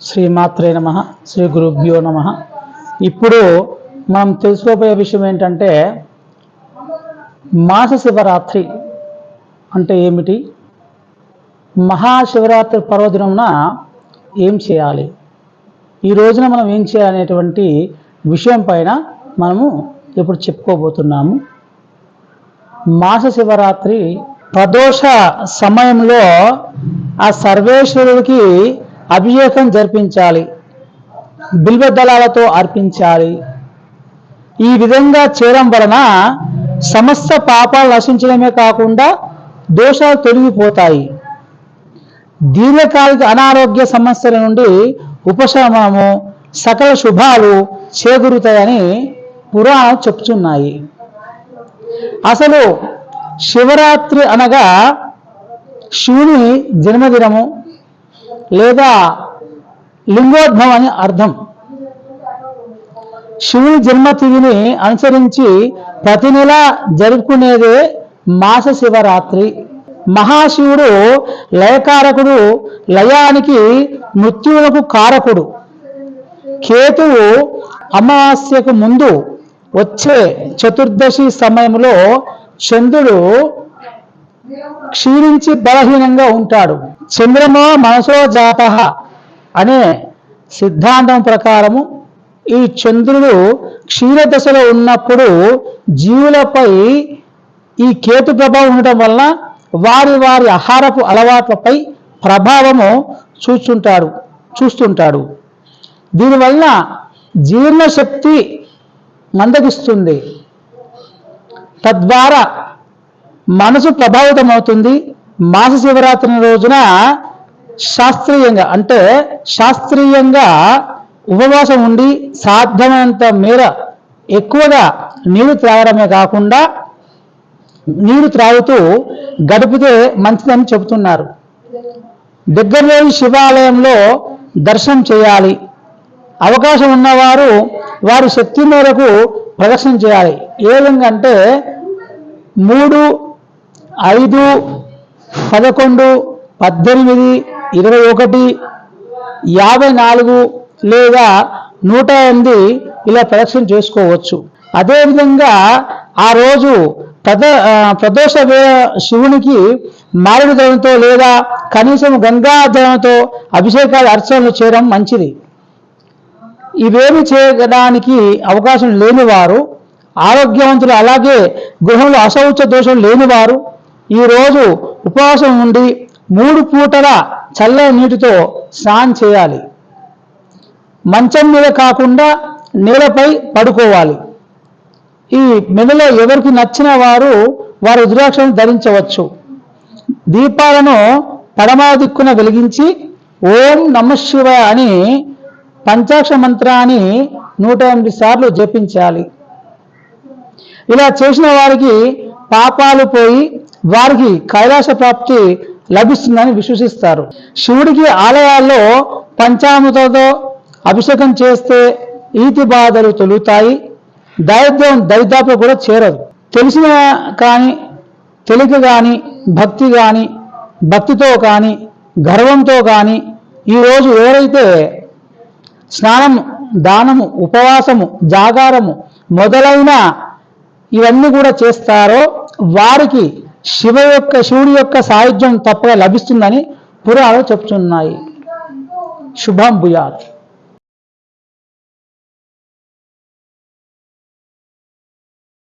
శ్రీమాత్రే నమ శ్రీ గురుభ్యో నమ. ఇప్పుడు మనం తెలుసుకోబోయే విషయం ఏంటంటే మాస శివరాత్రి అంటే ఏమిటి? మహాశివరాత్రి పర్వదినమున ఏం చేయాలి? ఈ రోజున మనం ఏం చేయాలనేటువంటి విషయం పైన మనము ఇప్పుడు చెప్పుకోబోతున్నాము. మాస శివరాత్రి ప్రదోష సమయంలో ఆ సర్వేశ్వరుడికి అభిషేకం జరిపించాలి బిల్వదళాలతో అర్పించాలి. ఈ విధంగా చేయడం వలన సమస్త పాపాలు నశించడమే కాకుండా దోషాలు తొలగిపోతాయి. దీర్ఘకాలిక అనారోగ్య సమస్యల నుండి ఉపశమనము సకల శుభాలు చేకూరుతాయని పురాణాలు చెప్తున్నాయి. అసలు శివరాత్రి అనగా శివుని జన్మదినము లేదా లింగోద్భవం అని అర్థం. శివుని జన్మతిథిని అనుసరించి ప్రతి నెల జరుపుకునేదే మాస శివరాత్రి. మహాశివుడు లయకారకుడు లయానికి మృత్యువులకు కారకుడు. కేతువు అమావాస్యకు ముందు వచ్చే చతుర్దశి సమయంలో చంద్రుడు క్షీణించి బలహీనంగా ఉంటాడు. చంద్రమో మనసో జాప అనే సిద్ధాంతం ప్రకారము ఈ చంద్రుడు క్షీరదశలో ఉన్నప్పుడు జీవులపై ఈ కేతు ప్రభావం ఉండటం వలన వారి వారి ఆహారపు అలవాట్లపై ప్రభావము చూస్తుంటాడు చూస్తుంటాడు. దీనివల్ల జీర్ణశక్తి మందగిస్తుంది. తద్వారా మనసు ప్రభావితమవుతుంది. మాస శివరాత్రి రోజున శాస్త్రీయంగా అంటే శాస్త్రీయంగా ఉపవాసం ఉండి సాధ్యమైనంత మేర ఎక్కువగా నీరు త్రాగడమే కాకుండా నీరు త్రాగుతూ గడిపితే మంచిదని చెబుతున్నారు. దగ్గరలోని శివాలయంలో దర్శనం చేయాలి. అవకాశం ఉన్నవారు వారి శక్తి మేరకు ప్రదర్శన చేయాలి. ఏ విధంగా అంటే మూడు ఐదు పదకొండు పద్దెనిమిది ఇరవై ఒకటి యాభై నాలుగు లేదా నూట ఎనిమిది ఇలా ప్రదక్షిణ చేసుకోవచ్చు. అదేవిధంగా ఆ రోజు ప్రద ప్రదోష శివునికి మారేడు దళంతో లేదా కనీసం గంగా దళంతో అభిషేకాలు అర్చనలు చేయడం మంచిది. ఇవేమి చేయడానికి అవకాశం లేనివారు ఆరోగ్యవంతులు అలాగే గృహంలో అశౌచ దోషం లేనివారు ఈరోజు ఉపవాసం ఉండి మూడు పూటల చల్లని నీటితో స్నానం చేయాలి. మంచం మీద కాకుండా నేలపై పడుకోవాలి. ఈ మెడలో ఎవరికి నచ్చిన వారు వారు రుద్రాక్షను ధరించవచ్చు. దీపాలను పడమర దిక్కున వెలిగించి ఓం నమ శివ అని పంచాక్ష మంత్రాన్ని నూట ఎనిమిది సార్లు జపించాలి. ఇలా చేసిన వారికి పాపాలు పోయి వారికి కైలాస ప్రాప్తి లభిస్తుందని విశ్వసిస్తారు. శివుడికి ఆలయాల్లో పంచామృతతో అభిషేకం చేస్తే ఈతి బాధలు తొలుగుతాయి. దరిద్రం దరిదాపు కూడా చేరదు. తెలిసిన కానీ తెలిక కానీ భక్తి కానీ భక్తితో కానీ గర్వంతో కానీ ఈరోజు ఎవరైతే స్నానం దానము ఉపవాసము జాగారము మొదలైన ఇవన్నీ కూడా చేస్తారో వారికి శివ యొక్క శివుడి యొక్క సాయుధ్యం తప్పగా లభిస్తుందని పురాణాలు చెప్తున్నాయి. శుభం భూయాత్.